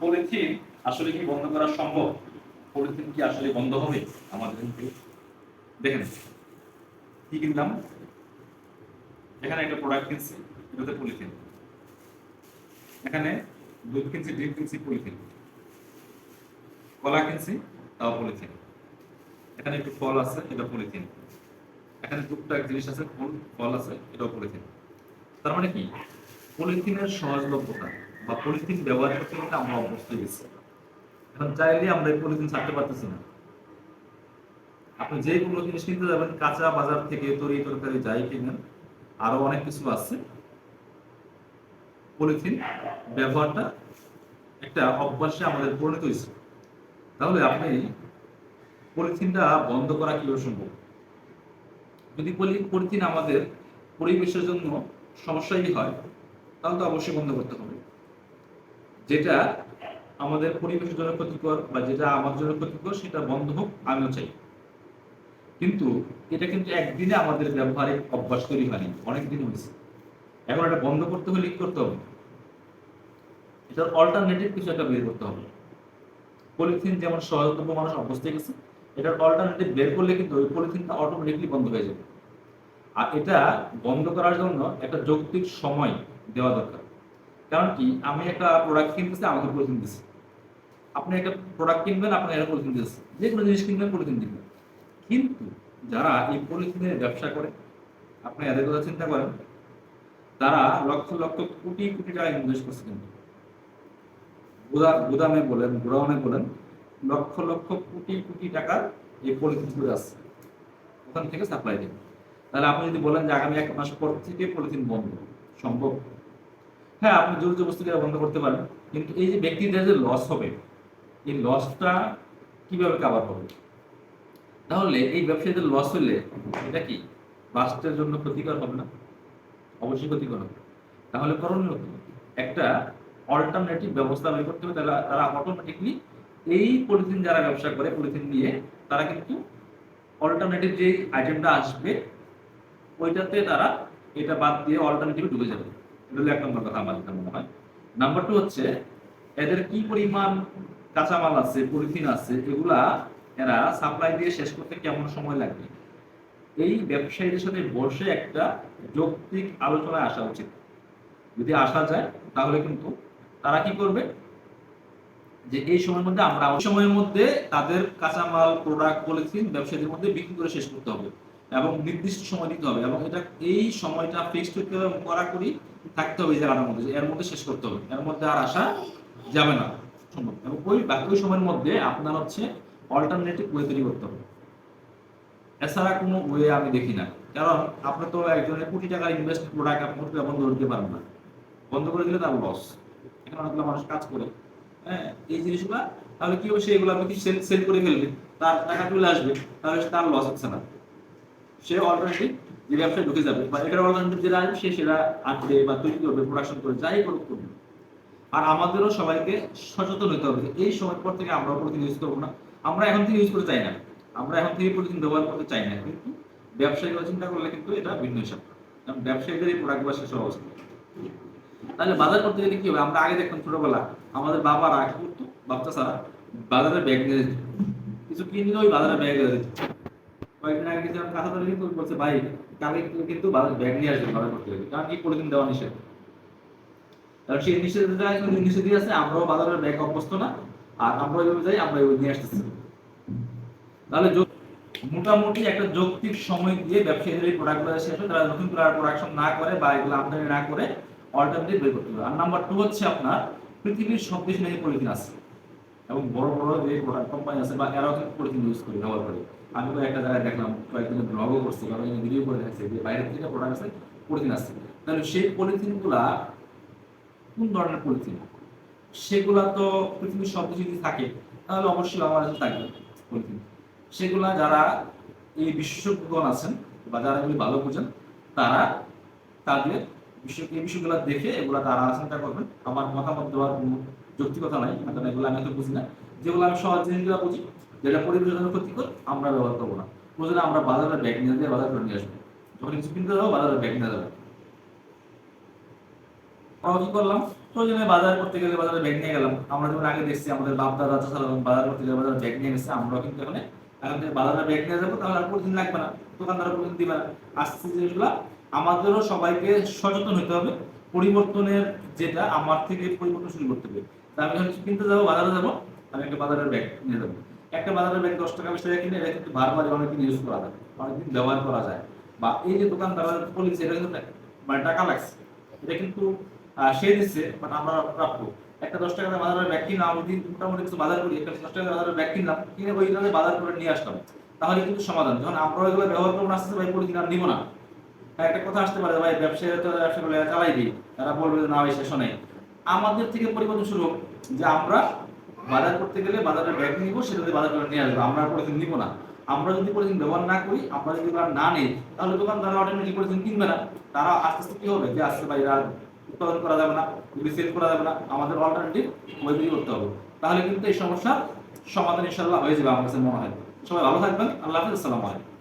Polythene আসলে কি বন্ধ করা সম্ভব? পলিথিন কি আসলে বন্ধ হবে? আমাদের দেখেন কি কিনলাম? এখানে একটা প্রোডাক্ট কিনছি, এটাতে পলিথিন। এখানে দুধ কিনছি, ডিম কিনছি, পলিথিন। কলা কিনছি, তাও পলিথিন। এখানে একটু ফল আছে এটা পলিথিন। এখানে টুকটাক জিনিস আছে, ফুল, ফল আছে, এটাও পলিথিন। তার মানে কি? পলিথিনের সহজলভ্যতা। বা পলিথিন ব্যবহার করতে করতে আমরা অভ্যস্ত হয়ে গেছি। এখন চাইলে আমরা এই পলিথিন ছাড়তে পারতেছি না। আপনি যে কোনো জিনিস কিনতে যাবেন, কাঁচা বাজার থেকে তরি তরকারি যাই কিনেন, আরও অনেক কিছু আছে। পলিথিন ব্যবহারটা একটা অভ্যাসে আমাদের পরিণত হয়েছে। তাহলে আপনি পলিথিনটা বন্ধ করা কীভাবে সম্ভব? যদি পলি- পলিথিন আমাদের পরিবেশের জন্য সমস্যাই হয়, তাহলে তো অবশ্যই বন্ধ করতে হবে। যেটা আমাদের পরিবেশের জন্য ক্ষতিকর বা যেটা আমার জন্য ক্ষতিকর, সেটা বন্ধ হোক, আমিও চাই। কিন্তু এটা কিন্তু একদিনে আমাদের ব্যবহারিক অভ্যাস তৈরি হয়নি অনেক দিন হয়েছে। এখন এটা বন্ধ করতে হলে কি করতে হবে? এটার অল্টারনেটিভ কিছু একটা বের করতে হবে। পলিথিন যেমন সহজলভ্য মানুষ অভ্যস্ত গেছে, এটার অল্টারনেটিভ বের করলে কিন্তু ওই পলিথিনটা অটোমেটিকলি বন্ধ হয়ে যাবে। আর এটা বন্ধ করার জন্য একটা যৌক্তিক সময় দেওয়া দরকার। কারণ কি? আমি একটা প্রোডাক্ট কিনতেছি, আমাকে পলিথিন দিচ্ছে আপনি একটা প্রোডাক্ট কিনবেন আপনি একটা পলিথিন দিচ্ছে যে কোনো জিনিস কিনবেন পলিথিন দিবেন। কিন্তু যারা এই পলিথিনের ব্যবসা করে, আপনি এদের কথা চিন্তা করেন, তারা লক্ষ লক্ষ কোটি কোটি টাকা ইনভেস্ট করছে কিন্তু। গুদা- গুদামে বলেন, গোডাউনে বলেন, লক্ষ লক্ষ কোটি কোটি টাকার এই পলিথিন করে আসছে ওখান থেকে সাপ্লাই দেবে তাহলে আপনি যদি বলেন যে আগামী এক মাস পর থেকে পলিথিন বন্ধ, সম্ভব? হ্যাঁ আপনি জোর জবরদস্তি করে বন্ধ করতে পারেন কিন্তু এই যে ব্যক্তিদের যে লস হবে, এই লসটা কীভাবে কাভার হবে? তাহলে এই ব্যবসায়ীদের লস হলে এটা কি? রাষ্ট্রের জন্য ক্ষতিকর হবে না? অবশ্যই ক্ষতিকর হবে। তাহলে করণীয়? একটা অল্টারনেটিভ ব্যবস্থা বের করতে হবে, তাহলে তারা অটোমেটিকলি এই পলিথিন যারা ব্যবসা করে পলিথিন নিয়ে তারা কিন্তু অল্টারনেটিভ যে আইটেমটা আসবে, ওইটাতে তারা এটা বাদ দিয়ে অল্টারনেটিভে ডুবে যাবে। এটা এক নম্বর কথা আমার যেটা মনে হয়। হচ্ছে, এদের কি পরিমাণ কাঁচামাল আছে, পলিথিন আছে, এগুলা এরা সাপ্লাই দিয়ে শেষ করতে কেমন সময় লাগবে? এই ব্যবসায়ীদের সাথে বসে একটা যৌক্তিক আলোচনায় আসা উচিত। যদি আসা যায়, তাহলে কিন্তু তারা কি করবে? যে এই সময়ের মধ্যে আমরা, সময়ের মধ্যে তাদের কাঁচামাল প্রোডাক্ট পলিথিন ব্যবসায়ীদের মধ্যে বিক্রি করে শেষ করতে হবে। এবং নির্দিষ্ট সময় দিতে হবে এবং এটা এই সময়টা ফিক্সড করতে হবে এবং কড়াকড়ি থাকতে হবে এই মধ্যে, এর মধ্যে শেষ করতে হবে। এর মধ্যে আর আসা যাবে না, সম্ভব। এবং ওই বাকি ওই সময়ের মধ্যে আপনার হচ্ছে অল্টারনেটিভ ওয়ে তৈরি করতে হবে। এছাড়া কোনো ওয়ে আমি দেখি না। কারণ আপনি তো একজনের কোটি টাকার ইনভেস্ট প্রোডাক্ট আপনি বন্ধ করতে পারেন না। বন্ধ করে দিলে তার লস এখানে অনেকগুলো মানুষ কাজ করে। হ্যাঁ এই জিনিসগুলো, তাহলে কি হবে? সে এগুলো আপনি সেল সেল করে ফেলবে? তার টাকা চলে আসবে, তাহলে তার লস হচ্ছে না। সে অলরেডি যে ব্যবসায় ঢুকে যাবে বা এটার অল্টারনেটিভ যেটা আসবে সে সেটা আঁকবে বা তৈরি করবে প্রোডাকশন করে যাই করুক করবে আর আমাদেরও সবাইকে সচেতন হতে হবে। এই সময় পর থেকে আমরা প্রতিদিন ইউজ করব না। আমরা এখন থেকে ইউজ করতে চাই না। আমরা এখন থেকে প্রতিদিন ব্যবহার করতে চাই না। কিন্তু ব্যবসায়ীরা চিন্তা করলে কিন্তু এটা ভিন্ন হিসাব। কারণ ব্যবসায়ীদের এই প্রোডাক্ট শেষ অবস্থা তাহলে বাজার করতে গেলে কি হবে? আমরা আগে দেখতাম ছোটবেলা আমাদের বাবারা কি করতো? বাচ্চা ছাড়া বাজারে ব্যাগ নিয়ে কিছু কিনে নিলে ওই বাজারে ব্যাগ নিয়ে কয়েকদিন আগে গেছিলাম কাঁথা ধরে কিন্তু বলছে, ভাই, কালকে কিন্তু ব্যাগ নিয়ে আসবেন বাজার করতে গেলে কারণ কি পলিথিন দেওয়া নিষেধ। সেই নিষেধটা নিষেধই আছে, আমরাও বাজারের ব্যাগ অভ্যস্ত না, আর আমরা যাই আমরা নিয়ে আসতেছি। তাহলে মোটামুটি একটা যৌক্তিক সময় দিয়ে ব্যবসায়ীদের এই প্রোডাক্টগুলো শেষ হয় তারা নতুন করে প্রোডাকশন না করে বা এগুলো আমদানি না করে অল্টারনেটিভ বের করতে হবে আর নাম্বার টু হচ্ছে আপনার, পৃথিবীর সব দেশে নাকি পলিথিন আছে। এবং বড় বড় যে প্রোডাক্ট কোম্পানি আছে বা এরাও পলিথিন ইউজ করে, ব্যবহার করে। আমি তো একটা জায়গায় দেখলাম, কয়েকদিন ব্লগও করছি কারণ ভিডিও করে দেখছি যে বাইরের থেকে প্রোডাক্ট আছে পলিথিন আছে। তাহলে সেই পলিথিনগুলা কোন ধরনের পলিথিন সেগুলা তো পৃথিবীর সব দেশে যদি থাকে, তাহলে অবশ্যই বাংলাদেশে থাকবে পলিথিন সেগুলা যারা এই বিশেষজ্ঞগণ আছেন বা যারা এগুলি ভালো বোঝেন, তারা তাদের বিশ্ব এই বিষয়গুলো দেখে এগুলা তারা চিন্তা করবেন। আমার মতামত দেওয়ার কোনো যৌক্তিকতা নাই কারণ এগুলো আমি তো বুঝি না। যেগুলো আমি সহজ জিনিসগুলো বুঝি, যেটা পরিবেশের জন্য ক্ষতিকর আমরা ব্যবহার করব না। প্রয়োজনে আমরা বাজারে ব্যাগ নিয়ে দিয়ে বাজার করে নিয়ে আসব। যখন কিছু কিনতে যাব, বাজারে ব্যাগ নিয়ে যাব। আমরা কি করলাম? প্রয়োজনে বাজার করতে গেলে বাজারে ব্যাগ নিয়ে গেলাম। আমরা যেমন আগে দেখছি, আমাদের বাপ দাদা যখন বাজার করতে গেলে বাজারে ব্যাগ নিয়ে গেছে, আমরাও কিন্তু এখানে এখন থেকে বাজারে ব্যাগ নিয়ে যাব, তাহলে আর প্রতিদিন লাগবে না। দোকানদার প্রতিদিন দিবে না। আস্তে জিনিসগুলো আমাদেরও সবাইকে সচেতন হতে হবে। পরিবর্তনের যেটা, আমার থেকে পরিবর্তন শুরু করতে হবে। আমি যখন কিনতে যাব বাজারে যাব আমি একটা বাজারের ব্যাগ নিয়ে যাব। একটা বাজারের ব্যাগ দশ টাকা বিশ টাকা কিনে এটা কিন্তু বারবার অনেকদিন ইউজ করা যায় অনেকদিন ব্যবহার করা যায়। বা এই যে দোকানদার পলিসি এটা কিন্তু মানে টাকা লাগছে এটা কিন্তু সে দিচ্ছে বাট আমরা প্রাপ্য। একটা দশ টাকা বাজারের ব্যাগ কিনলাম আমি দিন মোটামুটি কিছু বাজার করি একটা দশ টাকা বাজারের ব্যাগ কিনলাম কিনে ওই ধরনের বাজার করে নিয়ে আসলাম তাহলে কিন্তু সমাধান। যখন আমরা এগুলো ব্যবহার করব আসতে ভাই পলিথিন আর নিব না। হ্যাঁ, একটা কথা আসতে পারে ভাই ব্যবসায়ী তো ব্যবসা করে চালাই দিই। তারা বলবে না ভাই শেষ নেই আমাদের থেকে পরিবর্তন শুরু হোক যে আমরা বাজার করতে গেলে বাজারের ব্যাগ নিব, সেটা দিয়ে বাজার করে নিয়ে আসব। আমরা পলিথিন নিব না। আমরা যদি পলিথিন ব্যবহার না করি, আমরা যদি এগুলো না নিই, তাহলে দোকান দোকানদাররা অটোমেটিক পলিথিন কিনবে না। তারা আস্তে আস্তে কি হবে? যে আস্তে ভাই আর উৎপাদন করা যাবে না সেল করা যাবে না। আমাদের অল্টারনেটিভ ওই করতে হবে। তাহলে কিন্তু এই সমস্যার সমাধান ইনশাল্লাহ হয়ে যাবে আমার কাছে মনে হয়। সবাই ভালো থাকবেন। আল্লাহ হাফিজ। আসসালামু আলাইকুম।